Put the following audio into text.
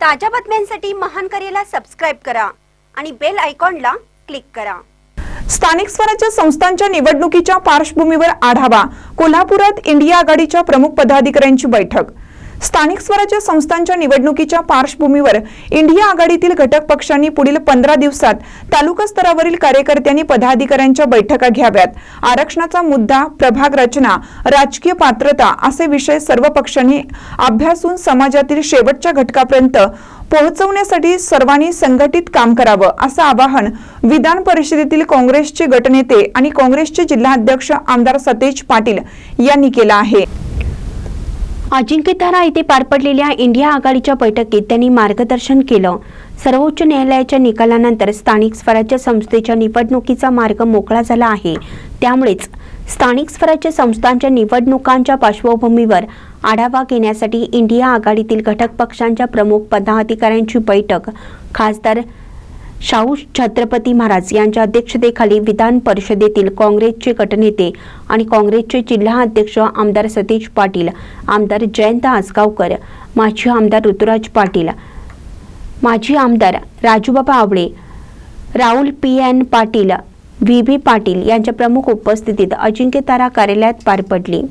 ताज्या बातम्यांसाठी महान करेला सबस्क्राईब करा आणि बेल आयकॉनला क्लिक करा. स्थानिक स्वराज्य संस्थांच्या निवडणुकीच्या पार्श्वभूमीवर आढावा कोल्हापुरात इंडिया आघाडीच्या प्रमुख पदाधिकाऱ्यांची बैठक स्थानिक स्वराज्य संस्थांच्या निवडणुकीच्या पार्श्वभूमीवर इंडिया आघाडीतील घटक पक्षांनी पुढील पंधरा दिवसात तालुका स्तरावरील कार्यकर्त्यांनी पदाधिकाऱ्यांच्या बैठका घ्याव्यात. आरक्षणाचा मुद्दा प्रभाग रचना राजकीय पात्रता असे विषय सर्व पक्षांनी अभ्यासून समाजातील शेवटच्या घटकापर्यंत पोहोचवण्यासाठी सर्वांनी संघटित काम करावं असं आवाहन विधान परिषदेतील काँग्रेसचे गटनेते आणि काँग्रेसचे जिल्हाध्यक्ष आमदार सतेज पाटील यांनी केलं आहे. अजिंक्यतारा येथे पार पडलेल्या इंडिया आघाडीच्या बैठकीत त्यांनी मार्गदर्शन केलं. सर्वोच्च न्यायालयाच्या निकालानंतर स्थानिक स्वराज्य संस्थेच्या निवडणुकीचा मार्ग मोकळा झाला आहे. त्यामुळेच स्थानिक स्वराज्य संस्थांच्या निवडणुकांच्या पार्श्वभूमीवर आढावा घेण्यासाठी इंडिया आघाडीतील घटक पक्षांच्या प्रमुख पदाधिकाऱ्यांची बैठक. खासदार शाहू छत्रपती महाराज यांच्या अध्यक्षतेखाली विधान परिषदेतील काँग्रेसचे गटनेते आणि काँग्रेसचे जिल्हा अध्यक्ष आमदार सतीश पाटील आमदार जयंत आसगावकर माजी आमदार ऋतुराज पाटील माजी आमदार Rajubaba Awale Rahul P N Patil V B Patil यांच्या प्रमुख उपस्थितीत अजिंक्यतारा कार्यालयात पार पडली.